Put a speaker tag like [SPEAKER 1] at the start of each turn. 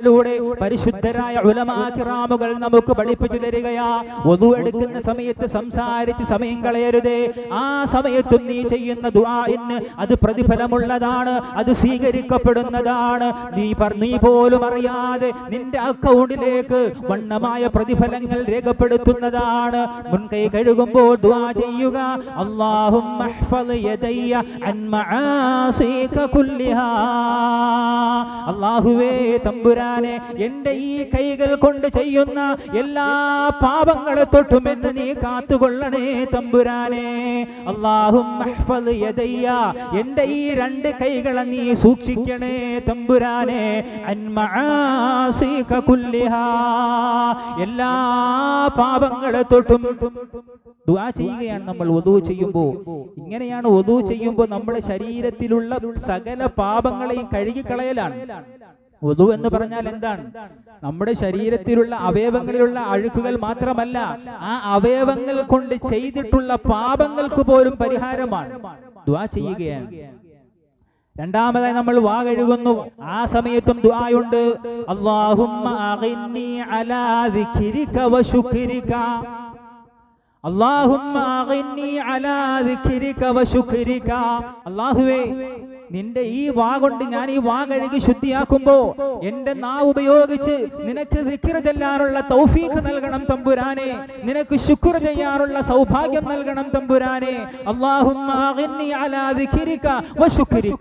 [SPEAKER 1] ിലൂടെ പരിശുദ്ധരായ ഉലമാക്കിറാമുകൾ നമുക്ക് പഠിപ്പിച്ചു തരികയാ. ഒതു എടുക്കുന്ന സമയത്ത് സംസാരിച്ച് സമയം കളയരുതേ. ആ സമയത്തും നീ ചെയ്യുന്ന ദുആഇന് അത് പ്രതിഫലമുള്ളതാണ് അത് സ്വീകരിക്കപ്പെടുന്നതാണ്. നീ നീ പോലും അറിയാതെ നിന്റെ അക്കൗണ്ടിലേക്ക് വണ്ണമായ പ്രതിഫലങ്ങൾ രേഖപ്പെടുത്തുന്നതാണ്. മുൻകൈ കഴുകുമ്പോൾ ദുആ ചെയ്യുക. അള്ളാഹു അള്ളാഹുവേ യദയ്യ തമ്പുരാനെ എന്റെ ഈ കൈകൾ കൊണ്ട് ചെയ്യുന്ന എല്ലാ പാപങ്ങളെ തൊട്ടും എന്നെ നീ കാത്തുകൊള്ളണേ തമ്പുരാനെ. അള്ളാഹും എന്റെ ഈ രണ്ട് കൈകളെ നീ സൂക്ഷിക്കണേ തമ്പുരാനെ. എല്ലാ പാപങ്ങളെ തൊട്ടും ദുആ ചെയ്യുകയാണ് നമ്മൾ ഒതു ചെയ്യുമ്പോൾ. ഇങ്ങനെയാണ് ഒതു ചെയ്യുമ്പോൾ നമ്മുടെ ശരീരത്തിലുള്ള സകല പാപങ്ങളെയും കഴുകിക്കളയലാണ്. ഒതു എന്ന് പറഞ്ഞാൽ എന്താണ്? നമ്മുടെ ശരീരത്തിലുള്ള അവയവങ്ങളിലുള്ള അഴുക്കുകൾ മാത്രമല്ല ആ അവയവങ്ങൾ കൊണ്ട് ചെയ്തിട്ടുള്ള പാപങ്ങൾക്ക് പോലും പരിഹാരമാണ്. ദുആ ചെയ്യുകയാണ്. രണ്ടാമതായി നമ്മൾ വാ കഴുകുന്നു. ആ സമയത്തും ദുആയുണ്ട്. അല്ലാഹുമ്മ അഗിന്നി നിന്റെ ഈ വാ കൊണ്ട് ഞാൻ ഈ വാ കഴുകി ശുദ്ധിയാക്കുമ്പോ എന്റെ നാവ് ഉപയോഗിച്ച് നിനക്ക് ദിക്ർ ചെല്ലാനുള്ള തൗഫീഖ് നൽകണം തമ്പുരാനെ. നിനക്ക് ശുക്ർ ചെയ്യാനുള്ള സൗഭാഗ്യം നൽകണം തമ്പുരാനെ. വശുക്രിക